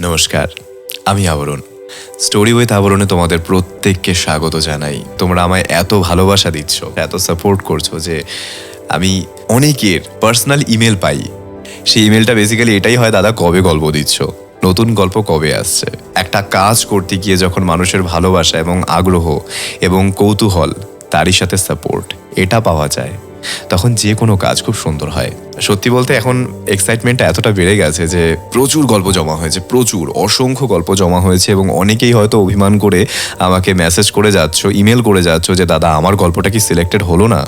নমস্কার, আমি আবরণ। স্টোরি উইথ আবরণে তোমাদের প্রত্যেককে স্বাগত জানাই। তোমরা আমায় এত ভালোবাসা দিচ্ছ, এত সাপোর্ট করছ যে আমি অনেকের পার্সোনাল ইমেল পাই। সেই ইমেলটা বেসিক্যালি এটাই হয়, দাদা, কবে গল্প দিচ্ছ? নতুন গল্প কবে আসছে? একটা কাজ করতে গিয়ে যখন মানুষের ভালোবাসা এবং আগ্রহ এবং কৌতূহল তারই সাথে সাপোর্ট এটা পাওয়া যায়। তখন যে কোনো কাজ খুব সুন্দর হয়। সত্যি বলতে এখন এক্সাইটমেন্টটা এতটা বেড়ে গেছে যে প্রচুর গল্প জমা হয়েছে, প্রচুর, অসংখ্য গল্প জমা হয়েছে এবং অনেকেই হয়তো অভিমান করে আমাকে মেসেজ করে যাচ্ছ ইমেল করে যাচ্ছ যে, দাদা, আমার গল্পটা কি সিলেক্টেড হলো না?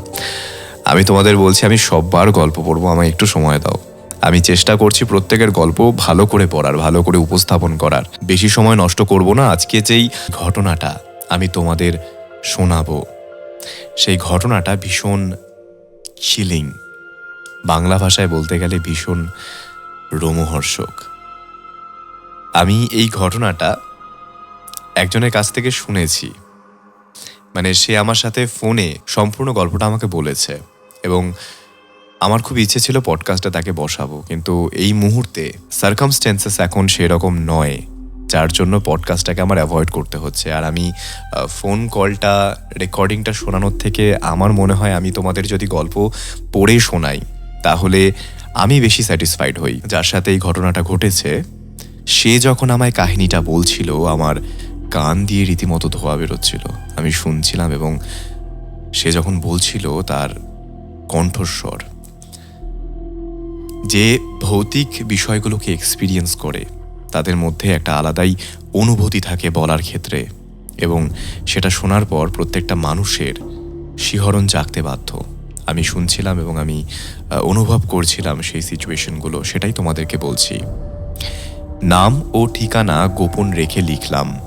আমি তোমাদের বলছি, আমি সববার গল্প পড়ব, আমায় একটু সময় দাও। আমি চেষ্টা করছি প্রত্যেকের গল্প ভালো করে পড়ার, ভালো করে উপস্থাপন করার। বেশি সময় নষ্ট করব না, আজকে যেই ঘটনাটা আমি তোমাদের শোনাবো, সেই ঘটনাটা ভীষণ চিলিং বাংলা ভাষায় বলতে গেলে ভীষণ রোমহর্ষক। আমি এই ঘটনাটা একজনের কাছ থেকে শুনেছি। মানে সে আমার সাথে ফোনে সম্পূর্ণ গল্পটা আমাকে বলেছে এবং আমার খুব ইচ্ছে ছিল পডকাস্টটা তাকে বসাবো, কিন্তু এই মুহূর্তে সার্কামস্টেন্সেস এখন সেরকম নয়। যার জন্য পডকাস্টটাকে আমার অ্যাভয়েড করতে হচ্ছে। আর আমি ফোন কলটা রেকর্ডিংটা শোনানোর থেকে আমার মনে হয় আমি তোমাদের যদি গল্প পড়ে শোনাই, তাহলে আমি বেশি স্যাটিসফাইড হই। যার সাথে এই ঘটনাটা ঘটেছে, সে যখন আমায় কাহিনীটা বলছিল, আমার কান দিয়ে রীতিমতো ধোয়া বেরোচ্ছিল। আমি শুনছিলাম এবং সে যখন বলছিল তার কণ্ঠস্বর, যে ভৌতিক বিষয়গুলোকে এক্সপিরিয়েন্স করে তাদের মধ্যে একটা আলাদাই অনুভূতি থাকে বলার ক্ষেত্রে এবং সেটা শোনার পর প্রত্যেকটা মানুষের শিহরণ জাগতে বাধ্য। আমি শুনছিলাম এবং আমি অনুভব করছিলাম সেই সিচুয়েশনগুলো, সেটাই তোমাদেরকে বলছি। নাম ও ঠিকানা গোপন রেখে লিখলাম।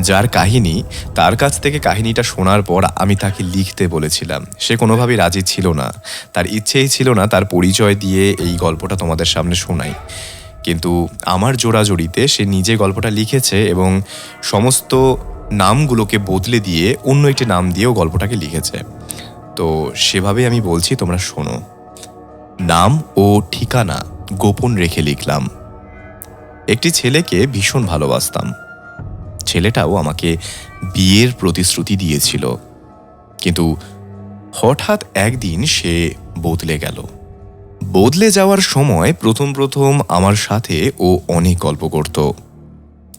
যার কাহিনী, তার কাছ থেকে কাহিনীটা শোনার পর আমি তাকে লিখতে বলেছিলাম। সে কোনোভাবেই রাজি ছিল না। তার ইচ্ছেই ছিল না তার পরিচয় দিয়ে এই গল্পটা তোমাদের সামনে শোনাই। কিন্তু আমার জোড়াজড়িতে সে নিজে গল্পটা লিখেছে এবং সমস্ত নামগুলোকে বদলে দিয়ে অন্য একটি নাম দিয়েও গল্পটাকে লিখেছে। তো সেভাবে আমি বলছি, তোমরা শোনো। নাম ও ঠিকানা গোপন রেখে লিখলাম। একটি ছেলেকে ভীষণ ভালোবাসতাম। ছেলেটাও আমাকে বিয়ের প্রতিশ্রুতি দিয়েছিল। কিন্তু হঠাৎ একদিন সে বদলে গেল। বদলে যাওয়ার সময় প্রথম প্রথম আমার সাথে ও অনেক গল্প করত।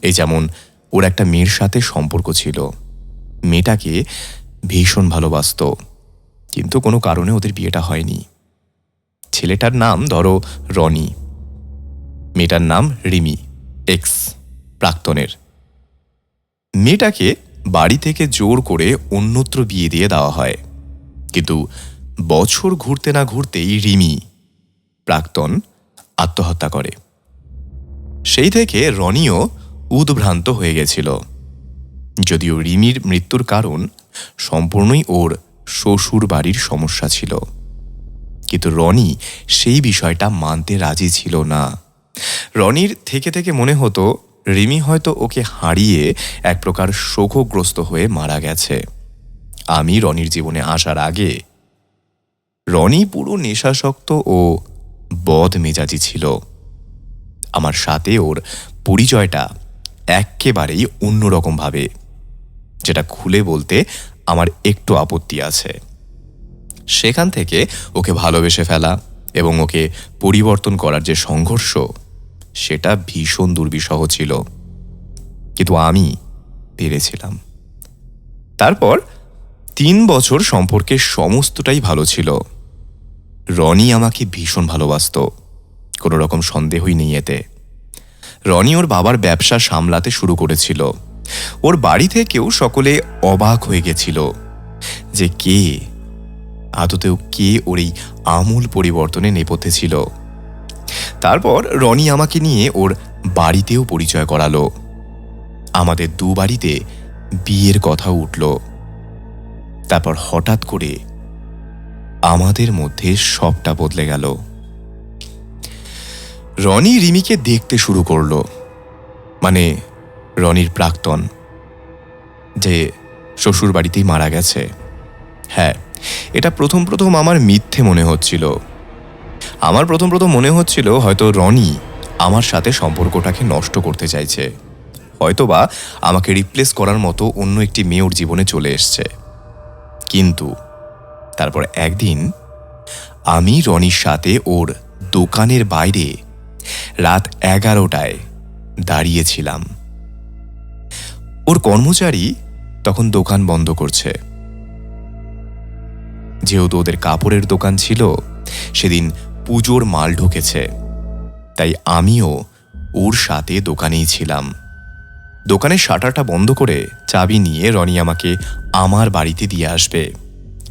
এই যেমন ওর একটা মেয়ের সাথে সম্পর্ক ছিল। মেয়েটাকে ভীষণ ভালোবাসত। কিন্তু কোনো কারণে ওদের বিয়েটা হয়নি। ছেলেটার নাম ধরো রনি। মেয়েটার নাম রিমি এক্স প্রাক্তনের। মেয়েটাকে বাড়ি থেকে জোর করে অন্যত্র বিয়ে দিয়ে দেওয়া হয়। কিন্তু বছর ঘুরতে না ঘুরতেই রিমি প্রাক্তন আত্মহত্যা করে। সেই থেকে রনিও উদ্ভ্রান্ত হয়ে গেছিল। যদিও রিমির মৃত্যুর কারণ সম্পূর্ণই ওর শ্বশুর বাড়ির সমস্যা ছিল। কিন্তু রনি সেই বিষয়টা মানতে রাজি ছিল না। রনির থেকে থেকে মনে হতো, রিমি হয়তো ওকে হারিয়ে এক প্রকার শোকগ্রস্ত হয়ে মারা গেছে। আমি রনির জীবনে আসার আগে রনি পুরো নেশাসক্ত ও বদ মেজাজি ছিল। আমার সাথে ওর পরিচয়টা একেবারেই অন্যরকমভাবে, যেটা খুলে বলতে আমার একটু আপত্তি আছে। সেখান থেকে ওকে ভালোবেসে ফেলা এবং ওকে পরিবর্তন করার যে সংঘর্ষ, সেটা ভীষণ দুর্বিষহ ছিল। কিন্তু আমি পেরেছিলাম। তারপর তিন বছর সম্পর্কে সমস্তটাই ভালো ছিল। রনি আমাকে ভীষণ ভালোবাসত। কোনো রকম সন্দেহই নেই এতে। রনি ওর বাবার ব্যবসা সামলাতে শুরু করেছিল। ওর বাড়ি থেকেও সকলে অবাক হয়ে গেছিল যে কে, আদতেও কে ওর এই আমূল পরিবর্তনে নেপথ্যে ছিল। তারপর রনি আমাকে নিয়ে ওর বাড়িতেও পরিচয় করালো। আমাদের দু বাড়িতে বিয়ের কথা উঠল। তারপর হঠাৎ করে আমাদের মধ্যে সবটা বদলে গেল। রনি রিমিকে দেখতে শুরু করল। মানে রনির প্রাক্তন, যে শ্বশুর বাড়িতেই মারা গেছে। হ্যাঁ এটা প্রথম প্রথম আমার মিথ্যে মনে হচ্ছিল। আমার প্রথম প্রথম মনে হচ্ছিল হয়তো রনি আমার সাথে সম্পর্কটাকে নষ্ট করতে চাইছে। হয়তোবা আমাকে রিপ্লেস করার মতো অন্য একটি মেয়ে ওর জীবনে চলে এসছে। কিন্তু তারপর একদিন আমি রনির সাথে ওর দোকানের বাইরে রাত এগারোটায় দাঁড়িয়েছিলাম। ওর কর্মচারী তখন দোকান বন্ধ করছে। যেহেতু ওদের কাপড়ের দোকান ছিল, সেদিন পুজোর মাল ঢুকেছে। তাই আমিও ওর সাথে দোকানেই ছিলাম। দোকানের শাটারটা বন্ধ করে চাবি নিয়ে রনি আমাকে আমার বাড়িতে দিয়ে আসবে।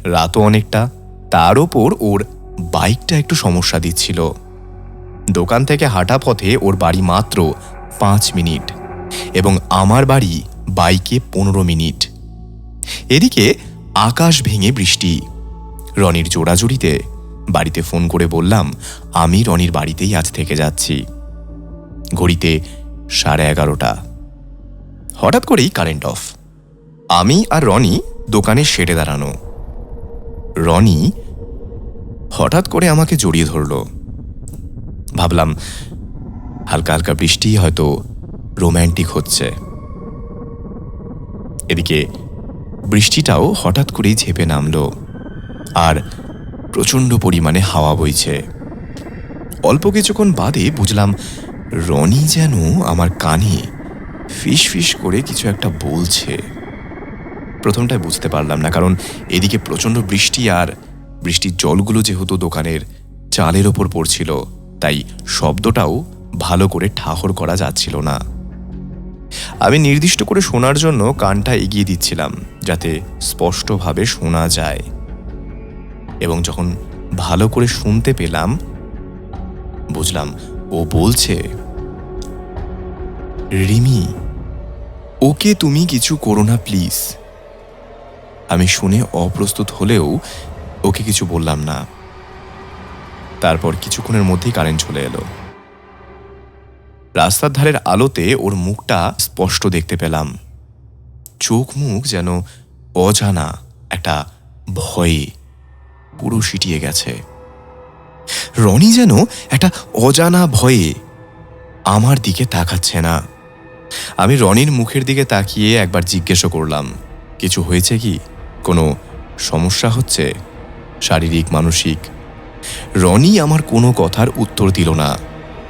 রাতও অনেকটা, তার ওপর ওর বাইকটা একটু সমস্যা দিচ্ছিল। দোকান থেকে হাঁটা পথে ওর বাড়ি মাত্র পাঁচ মিনিট এবং আমার বাড়ি বাইকে পনেরো মিনিট। এদিকে আকাশ ভেঙে বৃষ্টি। রনির জোড়াজুড়িতে বাড়িতে ফোন করে বললাম, আমি রনির বাড়িতেই আজ থেকে যাচ্ছি। ঘড়িতে সাড়ে এগারোটা। হঠাৎ করেই কারেন্ট অফ। আমি আর রনি দোকানে শেডে দাঁড়ানো। রনি হঠাৎ করে আমাকে জড়িয়ে ধরল। ভাবলাম, হালকা হালকা বৃষ্টি হয়তো রোম্যান্টিক হচ্ছে। এদিকে বৃষ্টিটাও হঠাৎ করেই ঝেপে নামলো আর প্রচণ্ড পরিমাণে হাওয়া বইছে। অল্প কিছুক্ষণ বাদে বুঝলাম, রনি যেন আমার কানে ফিস ফিস করে কিছু একটা বলছে। প্রথমটায় বুঝতে পারলাম না, কারণ এদিকে প্রচণ্ড বৃষ্টি আর বৃষ্টির জলগুলো যেহেতু দোকানের চালের ওপর পড়ছিল, তাই শব্দটাও ভালো করে ঠাহর করা যাচ্ছিল না। আমি নির্দিষ্ট করে শোনার জন্য কানটা এগিয়ে দিচ্ছিলাম, যাতে স্পষ্টভাবে শোনা যায়। এবং যখন ভালো করে শুনতে পেলাম, বুঝলাম, ও বলছে, রিমি, ওকে তুমি কিছু করো না, প্লিজ। আমি শুনে অপ্রস্তুত হলেও ওকে কিছু বললাম না। তারপর কিছুক্ষণের মধ্যেই কারেন্ট চলে এলো। রাস্তার ধারের আলোতে ওর মুখটা স্পষ্ট দেখতে পেলাম। চোখ মুখ যেন অজানা, একটা ভয়ে পুরো সিটিয়ে গেছে। রনি যেন একটা অজানা ভয়ে আমার দিকে তাকাচ্ছে না। আমি রনির মুখের দিকে তাকিয়ে একবার জিজ্ঞেসও করলাম, কিছু হয়েছে কি? কোনো সমস্যা হচ্ছে? শারীরিক, মানসিক? রনি আমার কোনো কথার উত্তর দিল না,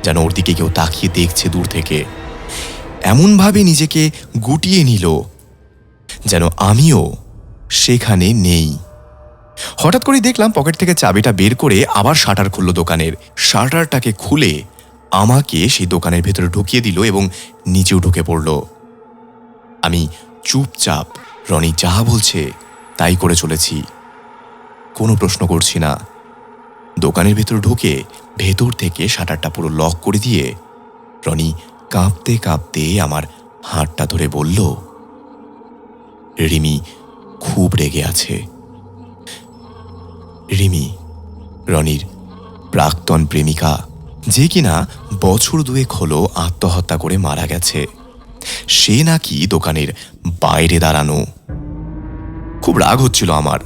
যেন ওর দিকে কেউ তাকিয়ে দেখছে দূর থেকে। এমনভাবে নিজেকে গুটিয়ে নিল, যেন আমিও সেখানে নেই। হঠাৎ করে দেখলাম পকেট থেকে চাবিটা বের করে আবার শাটার খুলল দোকানের। শাটারটাকে খুলে আমাকে সেই দোকানের ভেতরে ঢুকিয়ে দিল এবং নিচেও ঢুকে পড়ল। আমি চুপচাপ, রনি যা বলছে তাই করে চলেছি। কোনো প্রশ্ন করছি না। দোকানের ভেতর ঢুকে ভেতর থেকে শাটারটা পুরো লক করে দিয়ে রনি কাঁপতে কাঁপতে আমার হাতটা ধরে বলল, রিমি, খুব রেগে আছে। রিমি, রনির প্রাক্তন প্রেমিকা, যে কিনা বছর দুয়েক হলো আত্মহত্যা করে মারা গেছে। সে নাকি দোকানের বাইরে দাঁড়ানো। খুব রাগ হচ্ছিল আমার।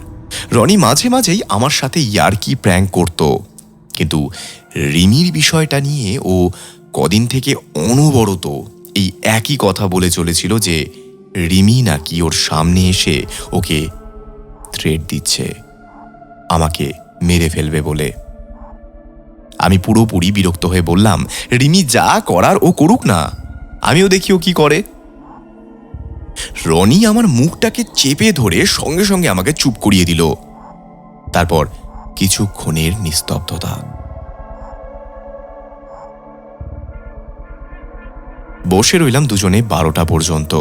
রনি মাঝে মাঝেই আমার সাথে ইয়ার্কি প্র্যাঙ্ক করত। কিন্তু রিমির বিষয়টা নিয়ে ও কদিন থেকে অনবরত এই একই কথা বলে চলেছিল যে রিমি নাকি ওর সামনে এসে ওকে থ্রেড দিচ্ছে, আমাকে মেরে ফেলবে বলে। আমি পুরোপুরি বিরক্ত হয়ে বললাম, রিমি যা করার ও করুক না। আমিও দেখি ও কি করে। রনি আমার মুখটাকে চেপে ধরে সঙ্গে সঙ্গে আমাকে চুপ করিয়ে দিল। তারপর কিছুক্ষণের নিস্তব্ধতা। বসে রইলাম দুজনে বারোটা পর্যন্ত।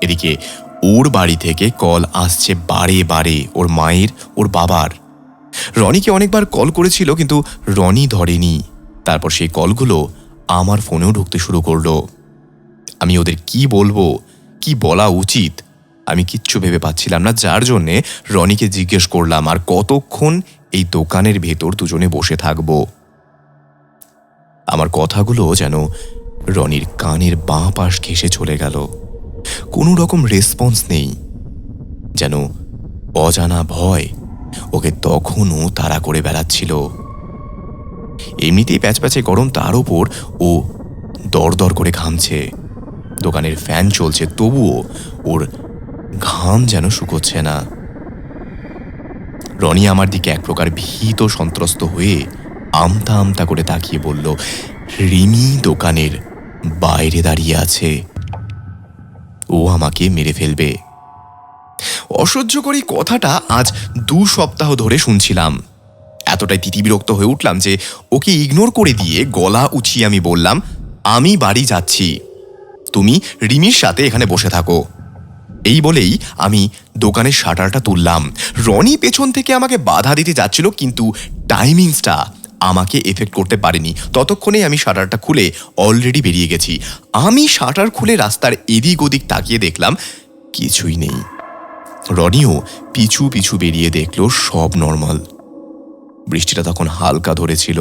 এদিকে ওর বাড়ি থেকে কল আসছে বারে বারে, ওর মায়ের, ওর বাবার। রনিকে অনেকবার কল করেছিল, কিন্তু রনি ধরেনি। তারপর সেই কলগুলো আমার ফোনেও ঢুকতে শুরু করল। আমি ওদের কি বলব? কি বলা উচিত? আমি কিচ্ছু ভেবে পাচ্ছিলাম না, যার জন্যে রনিকে জিজ্ঞেস করলাম, আর কতক্ষণ এই দোকানের ভেতর দুজনে বসে থাকব? আমার কথাগুলো যেন রনির কানের বাঁ পাশ ঘেসে চলে গেল। কোনো রকম রেসপন্স নেই। যেন অজানা ভয় ওকে তখনও তাড়া করে বেড়াচ্ছিল। এমনিতেই প্যাচপ্যাচে গরম, তার ওপর ও দরদর করে ঘামছে। দোকানের ফ্যান চলছে, তবুও ওর ঘাম যেন শুকোচ্ছে না। রনি আমার দিকে এক প্রকার ভীত সন্ত্রস্ত হয়ে আমতা আমতা করে তাকিয়ে বলল, রিমি দোকানের বাইরে দাঁড়িয়ে আছে। ও আমাকে মেরে ফেলবে। অসহ্য করি কথাটা আজ দু সপ্তাহ ধরে শুনছিলাম। এতটাই তিতিবিরক্ত হয়ে উঠলাম যে ওকে ইগনোর করে দিয়ে গলা উঁচিয়ে আমি বললাম, আমি বাড়ি যাচ্ছি। তুমি রিমির সাথে এখানে বসে থাকো। এই বলেই আমি দোকানের শাটারটা তুললাম। রনি পেছন থেকে আমাকে বাধা দিতে যাচ্ছিল, কিন্তু টাইমিংসটা আমাকে এফেক্ট করতে পারেনি। ততক্ষণে আমি শাটারটা খুলে অলরেডি বেরিয়ে গেছি। আমি শাটার খুলে রাস্তার এদিক ওদিক তাকিয়ে দেখলাম, কিছুই নেই। রনিও পিছু পিছু বেরিয়ে দেখল, সব নর্মাল বৃষ্টিটা তখন হালকা ধরেছিল।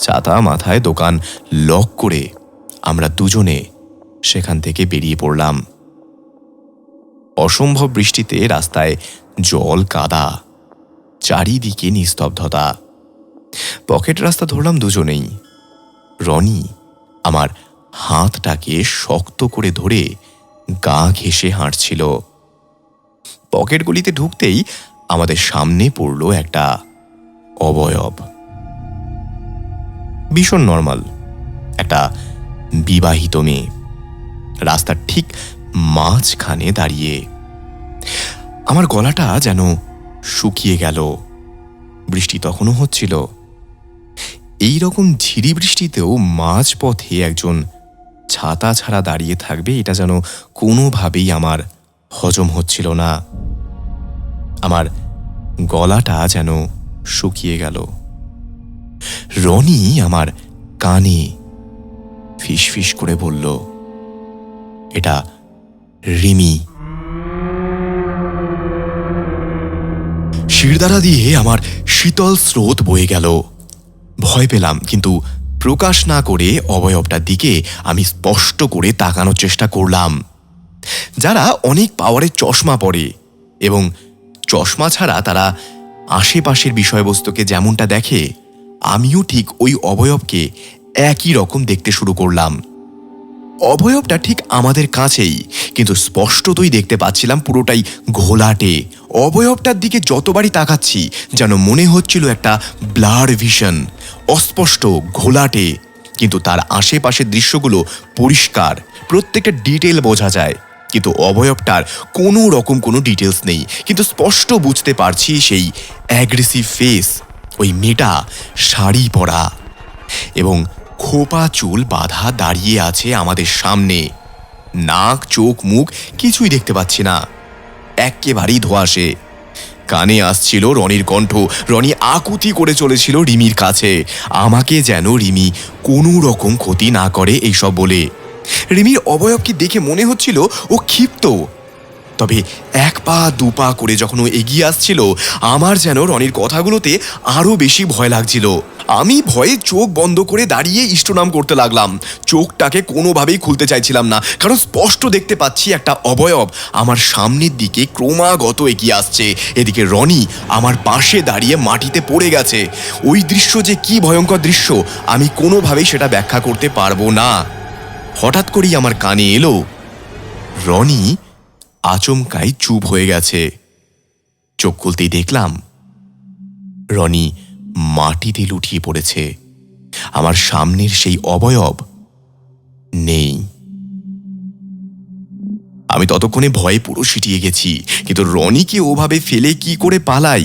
ছাতা মাথায় দোকান লক করে আমরা দুজনে সেখান থেকে বেরিয়ে পড়লাম। অসম্ভব বৃষ্টিতে রাস্তায় জল কাদা, চারিদিকে নিস্তব্ধতা। পকেট রাস্তা ধরলাম দুজনেই। রনি আমার হাতটাকে শক্ত করে ধরে গা ঘেঁষে হাঁটছিল। পকেটগুলিতে ঢুকতেই আমাদের সামনে পড়ল একটা অবয়ব। ভীষণ নর্মাল, একটা বিবাহিত মেয়ে। রাস্তার ঠিক মাঝখানে দাঁড়িয়ে। আমার গলাটা যেন শুকিয়ে গেল। বৃষ্টি তখনও হচ্ছিল। এই রকম ঝিরি বৃষ্টিতেও মাঝপথে একজন ছাতা ছাড়া দাঁড়িয়ে থাকবে, এটা যেন কোনোভাবেই আমার হজম হচ্ছিল না। আমার গলাটা যেন শুকিয়ে গেল। রনি আমার কানে ফিস করে বলল এটা রিমি। শিরদাঁড়া দিয়ে আমার শীতল স্রোত বয়ে গেল। ভয় পেলাম, কিন্তু প্রকাশ না করে অবয়বটার দিকে আমি স্পষ্ট করে তাকানোর চেষ্টা করলাম। যারা অনেক পাওয়ারের চশমা পরে এবং চশমা ছাড়া তারা আশেপাশের বিষয়বস্তুকে যেমনটা দেখে, আমিও ঠিক ওই অবয়বকে একই রকম দেখতে শুরু করলাম। অবয়বটা ঠিক আমাদের কাছেই, কিন্তু স্পষ্টতই দেখতে পাচ্ছিলাম পুরোটাই ঘোলাটে। অবয়বটার দিকে যতবারই তাকাচ্ছি, যেন মনে হচ্ছিল একটা ব্লার ভিশন। অস্পষ্ট, ঘোলাটে, কিন্তু তার আশেপাশের দৃশ্যগুলো পরিষ্কার, প্রত্যেকটা ডিটেল বোঝা যায়। কিন্তু অবয়বটার কোনো রকম কোনো ডিটেলস নেই, কিন্তু স্পষ্ট বুঝতে পারছি সেই অ্যাগ্রেসিভ ফেস, ওই মেয়েটা শাড়ি পরা। এবং খোপা চুল বাঁধা দাঁড়িয়ে আছে আমাদের সামনে। নাক, চোখ, মুখ কিছুই দেখতে পাচ্ছি না। একেবারেই ধোয়াশে। কানে আসছিল রনির কণ্ঠ। রনি আকুতি করে চলেছিল রিমির কাছে। আমাকে যেন রিমি কোনো রকম ক্ষতি না করে এইসব বলে। রিমির অবয়বকে দেখে মনে হচ্ছিল ও ক্ষিপ্ত। তবে এক পা, দু পা করে যখন ও এগিয়ে আসছিল, আমার যেন রনির কথাগুলোতে আরও বেশি ভয় লাগছিল। আমি ভয়ে চোখ বন্ধ করে দাঁড়িয়ে ইষ্টনাম করতে লাগলাম। চোখটাকে কোনোভাবেই খুলতে চাইছিলাম না, কারণ স্পষ্ট দেখতে পাচ্ছি একটা অবয়ব আমার সামনের দিকে ক্রমাগত এগিয়ে আসছে। এদিকে রনি আমার পাশে দাঁড়িয়ে মাটিতে পড়ে গেছে। ওই দৃশ্য যে কি ভয়ঙ্কর দৃশ্য, আমি কোনোভাবেই সেটা ব্যাখ্যা করতে পারব না। হঠাৎ করেই আমার কানে এলো, রনি? আচমকাই চুপ হয়ে গেছে। চোখ খুলতেই দেখলাম, রনি মাটিতে লুটিয়ে পড়েছে। আমার সামনের সেই অবয়ব নেই। আমি ততক্ষণে ভয়ে পুরো সিটিয়ে গেছি, কিন্তু রনিকে ওভাবে ফেলে কি করে পালাই?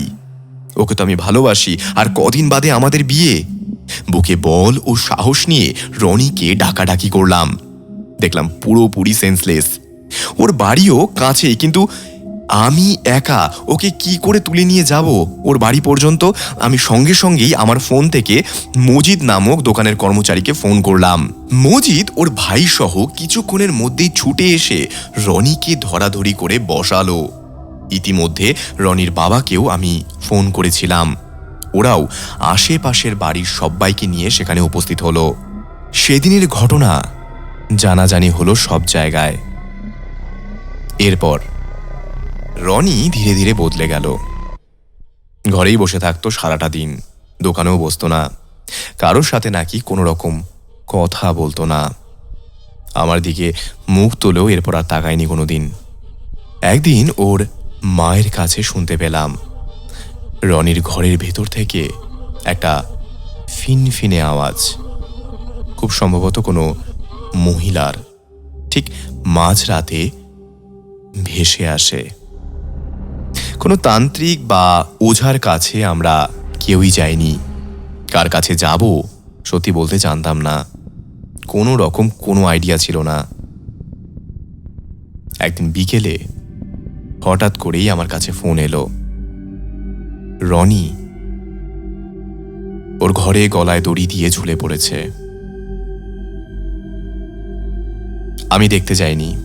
ওকে তো আমি ভালোবাসি, আর কদিন বাদে আমাদের বিয়ে। বুকে বল ও সাহস নিয়ে রনিকে ডাকাডাকি করলাম। দেখলাম পুরোপুরি সেন্সলেস ওর বাড়িও কাছেই, কিন্তু আমি একা ওকে কি করে তুলে নিয়ে যাব ওর বাড়ি পর্যন্ত? আমি সঙ্গে সঙ্গেই আমার ফোন থেকে মজিদ নামক দোকানের কর্মচারীকে ফোন করলাম। মজিদ ওর ভাই সহ কিছুক্ষণের মধ্যেই ছুটে এসে রনিকে ধরাধরি করে বসালো। ইতিমধ্যে রনির বাবাকেও আমি ফোন করেছিলাম। ওরাও আশেপাশের বাড়ির সবাইকে নিয়ে সেখানে উপস্থিত হলো। সেদিনের ঘটনা জানাজানি হলো সব জায়গায়। এরপর রনি ধীরে ধীরে বদলে গেল। ঘরেই বসে থাকতো সারাটা দিন, দোকানেও বসতো না। কারোর সাথে নাকি কোনো রকম কথা বলতো না। আমার দিকে মুখ তোলেও এরপর আর তাকায়নি কোনো দিন একদিন ওর মায়ের কাছে শুনতে পেলাম। রনির ঘরের ভেতর থেকে একটা ফিনফিনে আওয়াজ। খুব সম্ভবত কোনো মহিলার। ঠিক মাঝরাতে ভেসে আসে। কোনো তান্ত্রিক বা ওঝার কাছে আমরা কেউই যাইনি। কার কাছে যাব, সত্যি বলতে জানতাম না। কোনো রকম কোনো আইডিয়া ছিল না। একদিন বিকেলে হঠাৎ করেই আমার কাছে ফোন এলো। রনি, ওর ঘরে গলায় দড়ি দিয়ে ঝুলে পড়েছে। আমি দেখতে যাইনি।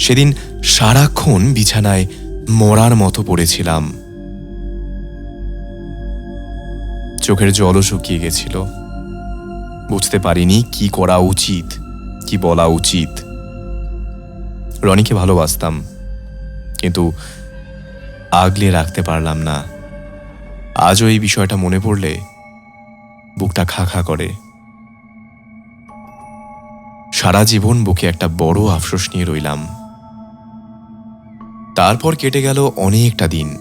সেদিন সারাক্ষণ বিছানায় মরার মতো পড়েছিলাম। চোখের জলও শুকিয়ে গেছিল। বুঝতে পারিনি কি করা উচিত, কি বলা উচিত। রনিকে ভালোবাসতাম, কিন্তু আগলে রাখতে পারলাম না। আজও এই বিষয়টা মনে পড়লে বুকটা খা খা করে। সারা জীবন বুকে একটা বড় আফসোস নিয়ে রইলাম। তারপর কেটে গেল অনেকটা দিন,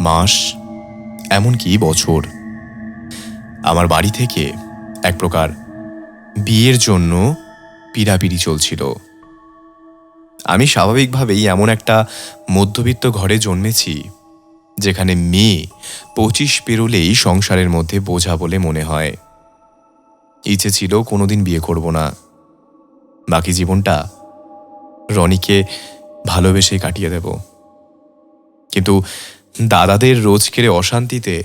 মাস, এমনকি বছর। আমার বাড়ি থেকে এক প্রকার বিয়ের জন্য পিড়াপিড়ি চলছিল। আমি স্বাভাবিকভাবেই এমন একটা মধ্যবিত্ত ঘরে জন্মেছি, যেখানে মেয়ে পঁচিশ পেরোলেই সংসারের মধ্যে বোঝা বলে মনে হয়। ইচ্ছে ছিল কোনোদিন বিয়ে করব না। বাকি জীবনটা রনিকে ভালোবেসে কাটিয়ে দেব। কিন্তু দাদাদের রোজকের অশান্তিতে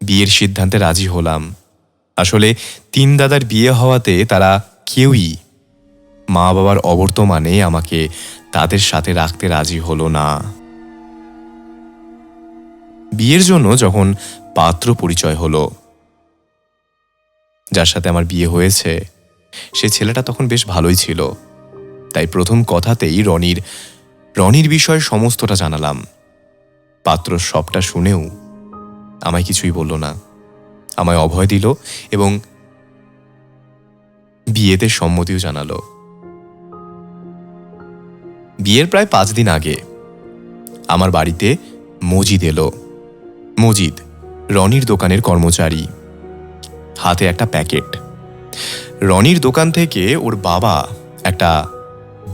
বিয়ের সিদ্ধান্তে রাজি হলাম। আসলে তিন দাদার বিয়ে হওয়াতে তারা কেউই মা বাবার অবর্তমানে আমাকে তাদের সাথে রাখতে রাজি হলো না। বিয়ের জন্য যখন পাত্র পরিচয় হলো, যার সাথে আমার বিয়ে হয়েছে, সে ছেলেটা তখন বেশ ভালোই ছিল। তাই প্রথম কথাতেই রনির রনির বিষয়ে সমস্তটা জানালাম। পাত্র সবটা শুনেও আমায় কিছুই বলল না। আমায় অভয় দিল এবং বিয়েতে সম্মতিও জানালো। বিয়ের প্রায় পাঁচ দিন আগে আমার বাড়িতে মজিদ এলো। মজিদ, রনির দোকানের কর্মচারী। হাতে একটা প্যাকেট। রনির দোকান থেকে ওর বাবা একটা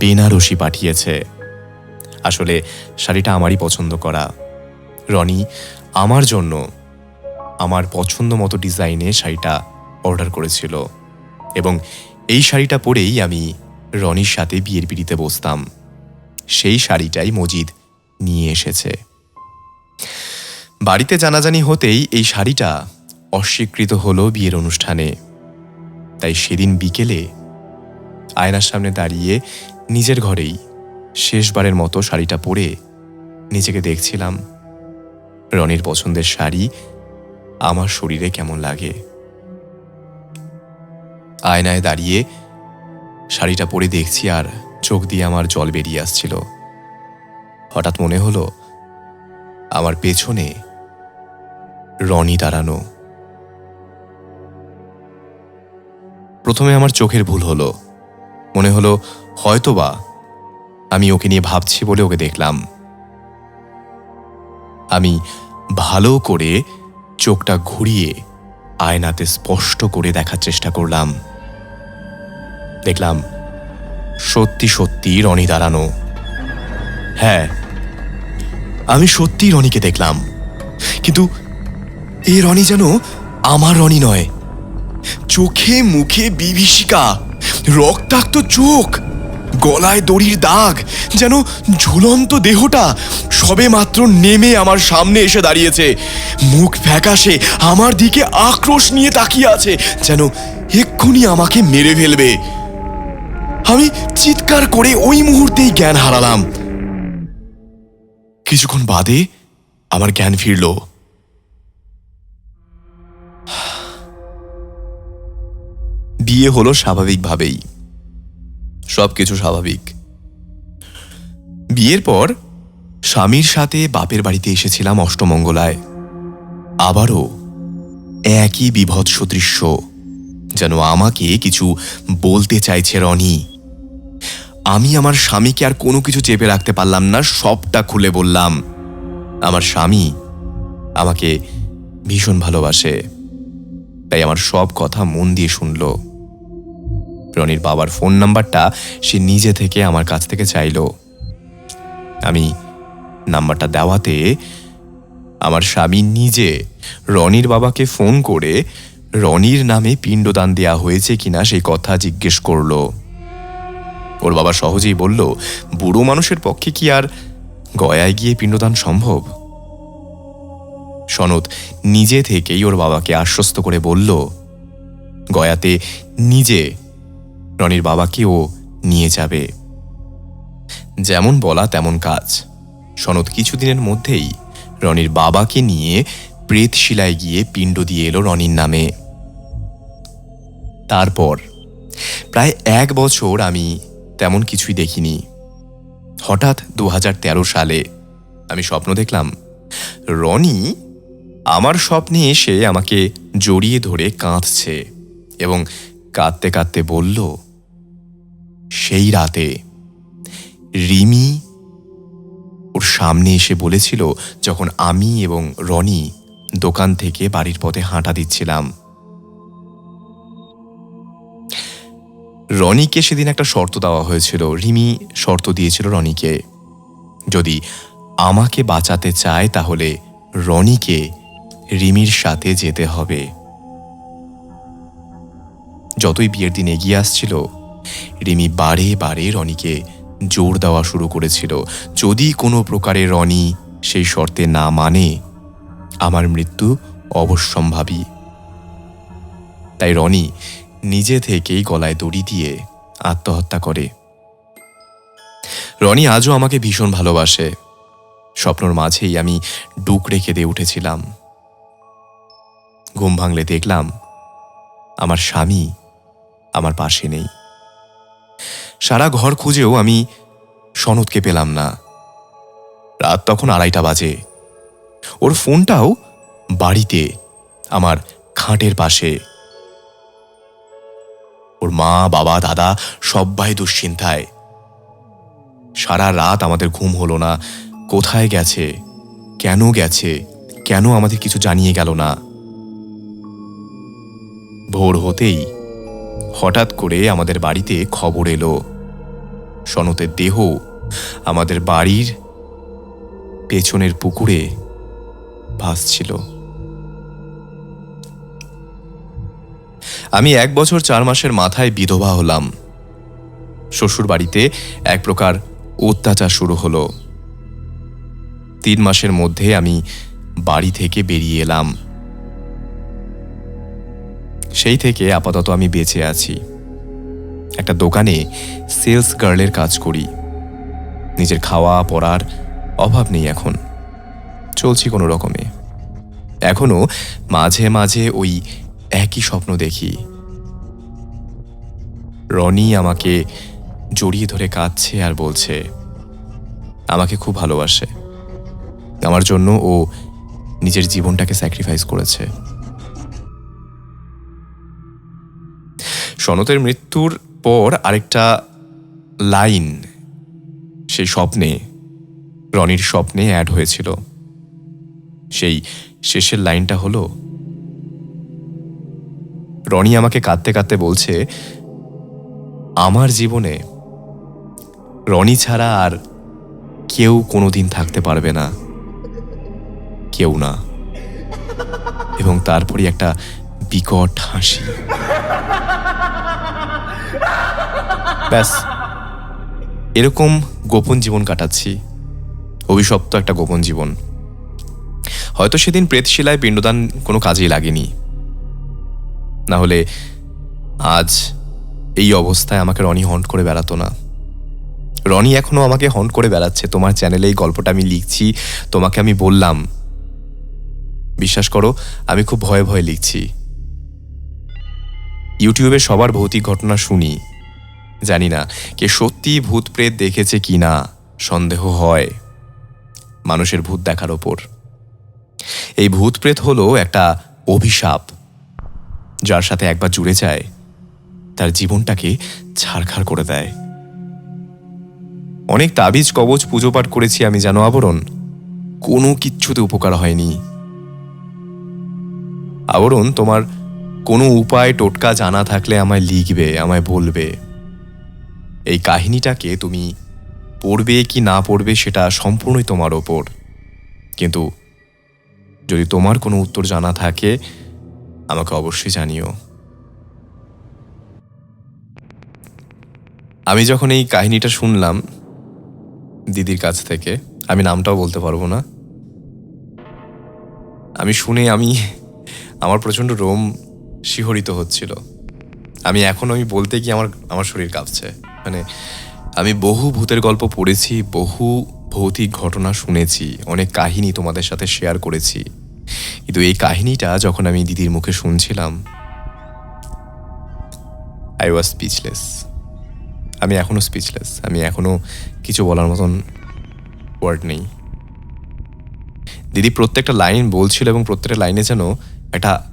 বেনারসি পাঠিয়েছে। আসলে শাড়িটা আমারই পছন্দ করা। রনি, আমার জন্য আমার পছন্দ মতো ডিজাইনে শাড়িটা অর্ডার করেছিল। এবং এই শাড়িটা পরেই আমি রনির সাথে বিয়ের পিড়িতে বসতাম। সেই শাড়িটাই মজিদ নিয়ে এসেছে। বাড়িতে জানাজানি হতেই এই শাড়িটা অস্বীকৃত হলো বিয়ের অনুষ্ঠানে। তাই সেদিন বিকেলে আয়নার সামনে দাঁড়িয়ে নিজের ঘরেই শেষবারের মতো শাড়িটা পরে নিজেকে দেখছিলাম। রনির পছন্দের শাড়ি, আমার শরীরে কেমন লাগে? আয়নায় দাঁড়িয়ে শাড়িটা পরে দেখছি আর চোখ দিয়ে আমার জল বেরিয়ে আসছিল। হঠাৎ মনে হলো, আমার পেছনে রনি দাঁড়ানো। প্রথমে আমার চোখের ভুল হলো। মনে হলো, হয়তোবা আমি ওকে নিয়ে ভাবছি বলে ওকে দেখলাম। আমি ভালো করে চোখটা ঘুরিয়ে আয়নাতে স্পষ্ট করে দেখার চেষ্টা করলাম। দেখলাম, সত্যি সত্যি রনি দাঁড়ানো। হ্যাঁ আমি সত্যি রনিকে দেখলাম। কিন্তু এই রনি যেন আমার রনি নয়। চোখে, মুখে বিভীষিকা, রক্তাক্ত চোখ। গলায় দড়ির দাগ, যেন ঝুলন্ত দেহটা সবে মাত্র নেমে আমার সামনে এসে দাঁড়িয়েছে। মুখ ফ্যাকাশে আমার দিকে আক্রোশ নিয়ে তাকিয়ে আছে, যেন এক্ষুনি আমাকে মেরে ফেলবে। আমি চিৎকার করে ওই মুহূর্তেই জ্ঞান হারালাম। কিছুক্ষণ বাদে আমার জ্ঞান ফিরল। বিয়ে হলো স্বাভাবিকভাবেই। সবকিছু স্বাভাবিক। বিয়ের পর স্বামীর সাথে বাপের বাড়িতে এসেছিলাম অষ্টমঙ্গলায়। আবারও একই বিভৎস দৃশ্য, যেন আমাকে কিছু বলতে চাইছে রনি। আমি আমার স্বামীকে আর কোনো কিছু চেপে রাখতে পারলাম না, সবটা খুলে বললাম, আমার স্বামী আমাকে ভীষণ ভালোবাসে। তাই আমার সব কথা মন দিয়ে শুনল। রনির বাবার ফোন নাম্বারটা সে নিজে থেকে আমার কাছ থেকে চাইল। আমি নাম্বারটা দেওয়াতে আমার স্বামী নিজে রনির বাবাকে ফোন করে রনির নামে পিণ্ডদান দেয়া হয়েছে কিনা সেই কথা জিজ্ঞেস করল। ওর বাবা সহজেই বলল, বুড়ো মানুষের পক্ষে কি আর গয়ায় গিয়ে পিণ্ডদান সম্ভব? সনদ নিজে থেকেই ওর বাবাকে আশ্বস্ত করে বলল, গয়াতে নিজে রনির বাবাকেও নিয়ে যাবে। যেমন বলা তেমন কাজ। সনদ কিছুদিনের মধ্যেই রনির বাবাকে নিয়ে প্রেতশিলায় গিয়ে পিণ্ড দিয়ে এলো রনির নামে। তারপর প্রায় এক বছর আমি তেমন কিছুই দেখিনি। হঠাৎ দু হাজার তেরো সালে আমি স্বপ্ন দেখলাম, রনি আমার স্বপ্নে এসে আমাকে জড়িয়ে ধরে কাঁদছে এবং কাঁদতে কাঁদতে বলল সেই রাতে রিমি ওর সামনে এসে বলেছিল, যখন আমি এবং রনি দোকান থেকে বাড়ির পথে হাঁটা দিচ্ছিলাম, রনিকে সেদিন একটা শর্ত দেওয়া হয়েছিল। রিমি শর্ত দিয়েছিল রনিকে, যদি আমাকে বাঁচাতে চায় তাহলে রনিকে রিমির সাথে যেতে হবে। যতই বিয়ের দিন এগিয়ে আসছিল রিমি বারে বারে রনিকে জোর দেওয়া শুরু করেছিল। যদি কোনো প্রকারে রনি সেই শর্তে না মানে আমার মৃত্যু অবশ্যম্ভাবী। তাই রনি নিজে থেকেই গলায় দড়ি দিয়ে আত্মহত্যা করে। রনি আজও আমাকে ভীষণ ভালোবাসে। স্বপ্নর মাঝেই আমি ডুকরে কেঁদে উঠেছিলাম। ঘুম ভাঙলে দেখলাম, আমার স্বামী আমার পাশে নেই। সারা ঘর খুঁজেও আমি সনদকে পেলাম না। রাত তখন আড়াইটা বাজে। ওর ফোনটাও বাড়িতে, আমার খাটের পাশে। ওর মা, বাবা, দাদা সবাই দুশ্চিন্তায়। সারা রাত আমাদের ঘুম হলো না। কোথায় গেছে? কেন গেছে? কেন আমাদের কিছু জানিয়ে গেল না? ভোর হতেই হঠাৎ করে আমাদের বাড়িতে খবর এলো। সনতের দেহ আমাদের বাড়ির পেছনের পুকুরে ভাসছিল। আমি এক বছর চার মাসের মাথায় বিধবা হলাম। শ্বশুর বাড়িতে এক প্রকার অত্যাচার শুরু হলো। তিন মাসের মধ্যে আমি বাড়ি থেকে বেরিয়ে এলাম। সেই থেকে আপাতত আমি বেঁচে আছি। একটা দোকানে সেলস গার্লের কাজ করি। নিজের খাওয়া, পড়ার অভাব নেই এখন। চলছি কোনো রকমে। এখনও মাঝে মাঝে ওই একই স্বপ্ন দেখি। রনি আমাকে জড়িয়ে ধরে কাঁদছে আর বলছে, আমাকে খুব ভালোবাসে। আমার জন্য ও নিজের জীবনটাকে স্যাক্রিফাইস করেছে। সনতের মৃত্যুর পর আরেকটা লাইন সেই স্বপ্নে, রনির স্বপ্নে অ্যাড হয়েছিল। সেই শেষের লাইনটা হলো, রনি আমাকে কাঁদতে কাঁদতে বলছে, আমার জীবনে রনি ছাড়া আর কেউ কোনোদিন থাকতে পারবে না। কেউ না। এবং তারপরই একটা বিকট হাসি। ব্যাস, এরকম গোপন জীবন কাটাচ্ছি। অভিশপ্ত একটা গোপন জীবন। হয়তো সেদিন প্রেতশিলায় পিণ্ডদান কোনো কাজেই লাগেনি। না হলে আজ এই অবস্থায় আমাকে রনি হন্ট করে বেড়াতো না। রনি এখনও আমাকে হন্ট করে বেড়াচ্ছে। তোমার চ্যানেলে এই গল্পটা আমি লিখছি, তোমাকে আমি বললাম। বিশ্বাস করো, আমি খুব ভয়ে ভয়ে লিখছি। ইউটিউবে সবার ভৌতিক ঘটনা শুনি। জানি না, কে সত্যি ভূত প্রেত দেখেছে কি না, সন্দেহ হয় মানুষের ভূত দেখার ওপর। এই ভূত প্রেত হলো একটা অভিশাপ, যার সাথে একবার জুড়ে যায়, তার জীবনটাকে ছাড়খাড় করে দেয়। অনেক তাবিজ, কবচ পুজো পাঠ করেছি আমি, জানো আবরণ। কোনো কিচ্ছুতে উপকার হয়নি। আবরণ, তোমার কোনো উপায়, টোটকা জানা থাকলে আমায় লিখবে, আমায় বলবে। এই কাহিনীটাকে তুমি পড়বে কি না পড়বে সেটা সম্পূর্ণই তোমার ওপর। কিন্তু যদি তোমার কোনো উত্তর জানা থাকে, আমাকে অবশ্যই জানিও। আমি যখন এই কাহিনীটা শুনলাম দিদির কাছ থেকে, আমি নামটাও বলতে পারব না। আমি শুনে আমি আমার প্রচণ্ড রোম শিহরিত হচ্ছিল। আমি এখন আমি বলতে গিয়ে আমার আমার শরীর কাঁপছে। মানে আমি বহু ভূতের গল্প পড়েছি, বহু ভৌতিক ঘটনা শুনেছি, অনেক কাহিনী তোমাদের সাথে শেয়ার করেছি। কিন্তু এই কাহিনীটা যখন আমি দিদির মুখে শুনছিলাম আই ওয়াজ স্পিচলেস আমি এখনও স্পিচলেস আমি এখনও কিছু বলার মতন ওয়ার্ড নেই। দিদি প্রত্যেকটা লাইন বলছিল এবং প্রত্যেকটা লাইনে যেন একটা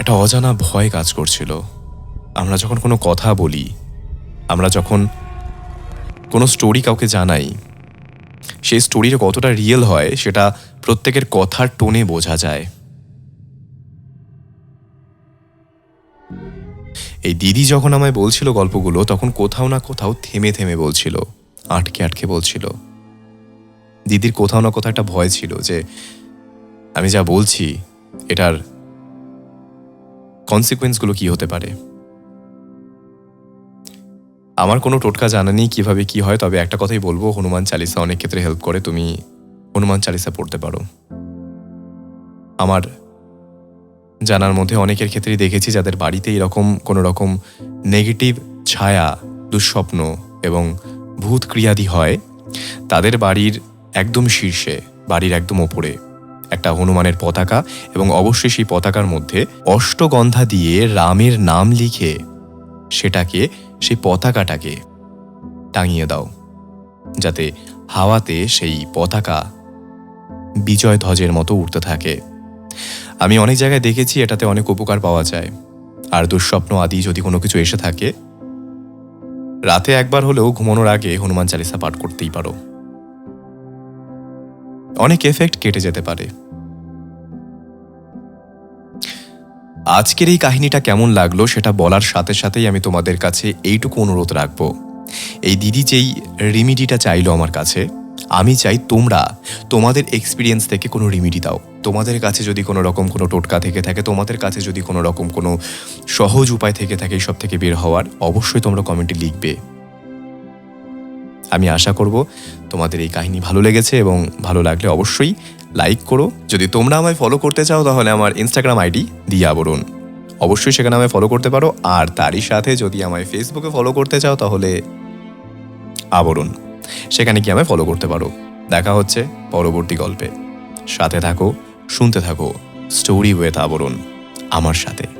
একটা অজানা ভয় কাজ করছিল। আমরা যখন কোনো কথা বলি যখন কোনো স্টোরি কাউকে জানাই, সেই স্টোরিটা কতটা রিয়েল হয় সেটা প্রত্যেকের কথার টোনে বোঝা যায়। এই দিদি যখন আমায় বলছিল গল্পগুলো, তখন কোথাও না কোথাও থেমে থেমে বলছিল, আটকে আটকে বলছিল। দিদির কোথাও না কোথাও একটা ভয় ছিল যে, আমি যা বলছি, এটার কনসিকুয়েন্সগুলো কি হতে পারে? আমার কোনো টোটকা জানা নেই কীভাবে কী হয়, তবে একটা কথাই বলব, হনুমান চালিসা অনেক ক্ষেত্রে হেল্প করে, তুমি হনুমান চালিসা পড়তে পারো। আমার জানার মধ্যে অনেকের ক্ষেত্রেই দেখেছি যাদের বাড়িতে এরকম কোনো রকম নেগেটিভ ছায়া, দুঃস্বপ্ন এবং ভূত ক্রিয়াদি হয়, তাদের বাড়ির একদম শীর্ষে, বাড়ির একদম ওপরে একটা হনুমানের পতাকা এবং অবশ্যই সেই পতাকার মধ্যে অষ্টগন্ধা দিয়ে রামের নাম লিখে সেটাকে সেই পতাকাটাকে টাঙিয়ে দাও, যাতে হাওয়াতে সেই পতাকা বিজয় ধ্বজের মতো উঠতে থাকে। আমি অনেক জায়গায় দেখেছি এটাতে অনেক উপকার পাওয়া যায়। আর দুঃস্বপ্ন আদি যদি কোনো কিছু এসে থাকে, রাতে একবার হলেও ঘুমানোর আগে হনুমান চালিসা পাঠ করতেই পারো। অনেক এফেক্ট কেটে যেতে পারে। আজকের এই কাহিনীটা কেমন লাগল সেটা বলার সাথে সাথেই আমি তোমাদের কাছে এইটুকু অনুরোধ রাখব। এই দিদি যেই রিমিডিটা চাইলো আমার কাছে, আমি চাই তোমরা তোমাদের এক্সপিরিয়েন্স থেকে কোনো রিমিডি দাও। তোমাদের কাছে যদি কোনো রকম কোনো টোটকা থেকে থাকে, তোমাদের কাছে যদি কোনো রকম কোনো সহজ উপায় থেকে থাকে সব থেকে বের হওয়ার, অবশ্যই তোমরা কমেন্টে লিখবে। আমি আশা করব তোমাদের এই কাহিনী ভালো লেগেছে এবং ভালো লাগলে অবশ্যই লাইক করো। যদি তোমরা আমায় ফলো করতে চাও, তাহলে আমার ইনস্টাগ্রাম আইডি দিয়া আবরণ অবশ্যই সেখানে আমায় ফলো করতে পারো। আর তারই সাথে যদি আমায় ফেসবুকে ফলো করতে চাও, তাহলে আবরণ। সেখানে কি আমায় ফলো করতে পারো। দেখা হচ্ছে পরবর্তী গল্পে। সাথে থাকো, শুনতে থাকো। স্টোরি ওয়েথ আবরণ। আমার সাথে।